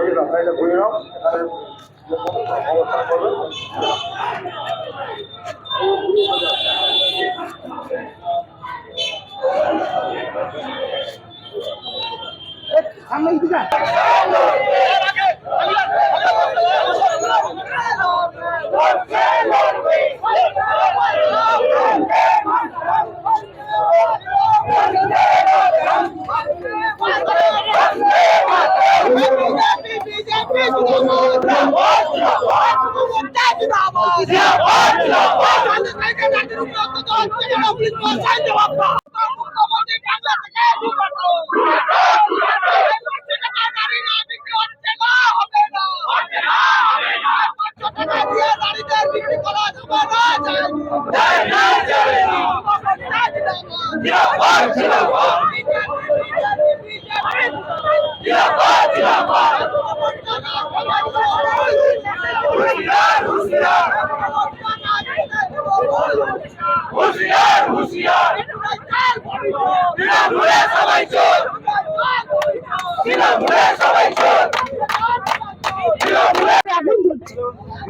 ঘুরে নাও তাইলে ঘুরে নাও এখানে অবস্থান করবে হুশিয়ার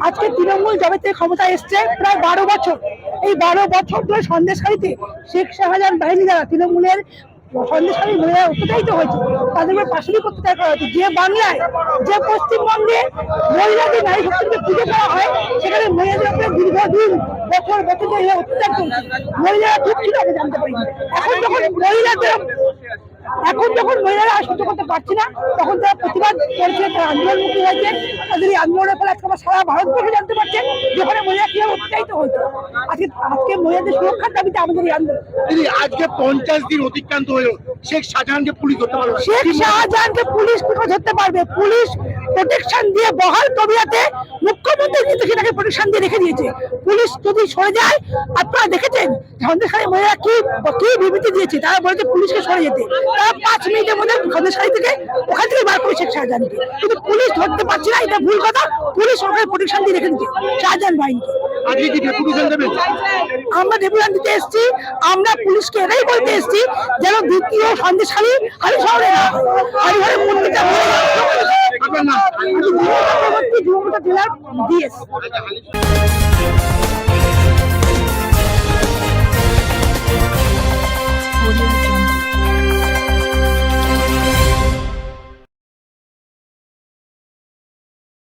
আজকে তৃণমূল যবে থেকে ক্ষমতা এসছে প্রায় বারো বছর। এই বারো বছর ধরে সন্দেশখালীতে শেখ শাহজাহান বাহিনী দ্বারা তৃণমূলের সন্দেশখালী মহিলা অত্যাচারিত হয়েছে। তাদের উপর পাশালি অত্যাচার করা হয়েছে। যে বাংলায়, যে পশ্চিমবঙ্গে মহিলাদের নারী শক্তিকে পুজো করা হয়, সেখানে মহিলাদের উপরে দীর্ঘদিন বছর বছর ধরে অত্যাচার করছে মহিলারা ছিল আমি জানতে পারিনি। এখন যখন মহিলাদের এখন যখন মহিলারা সহ্য করতে পারছে না তখন তারা প্রতিবাদ করছে তারা আন্দোলনমুখী হয়েছে। তাদের এই আন্দোলনের ফলে আজকে আমরা সারা ভারতবর্ষে জানতে পারছেন যেখানে মহিলা কীভাবে উৎসাহিত হয়েছে। আজকে আজকে মহিলাদের সুরক্ষার দাবিতে আমাদের এই আন্দোলন। আজকে পঞ্চাশ দিন অতিক্রান্ত হলো শেখ শাহজাহানকে পুলিশ ধরতে পারবে। শেখ শাহজাহানকে পুলিশ ধরতে পারবে। পুলিশ প্রোটেকশন দিয়ে বহাল তবিয়াতে মুখ্যমন্ত্রী কিন্তু সেটাকে প্রোটেকশন দিয়ে রেখে দিয়েছে। পুলিশ যদি সরে যায় আপনারা দেখেছেন সন্দেশখালী মহিলা কি কি বিবৃতি দিয়েছে? তারা বলেছে পুলিশকে সরে যেতে। তারা পাঁচ মিনিটের মধ্যে সন্দেশখালী থেকে ওখান থেকে বার করে শেখ শাহজাহানকে। কিন্তু পুলিশ ধরতে পারছে না এটা ভুল কথা। পুলিশ সরকারের প্রোটেকশন দিয়ে রেখে দিয়েছে শাহজাহান বাহিনীকে। আমরা ডেপুটেশন দিতে এসেছি আমরা পুলিশকে এটাই বলতে এসেছি যেন দ্বিতীয় সন্দেশখালী হালি শহরে না। হালিশহরের মন্দিরটা জেলার ডিএস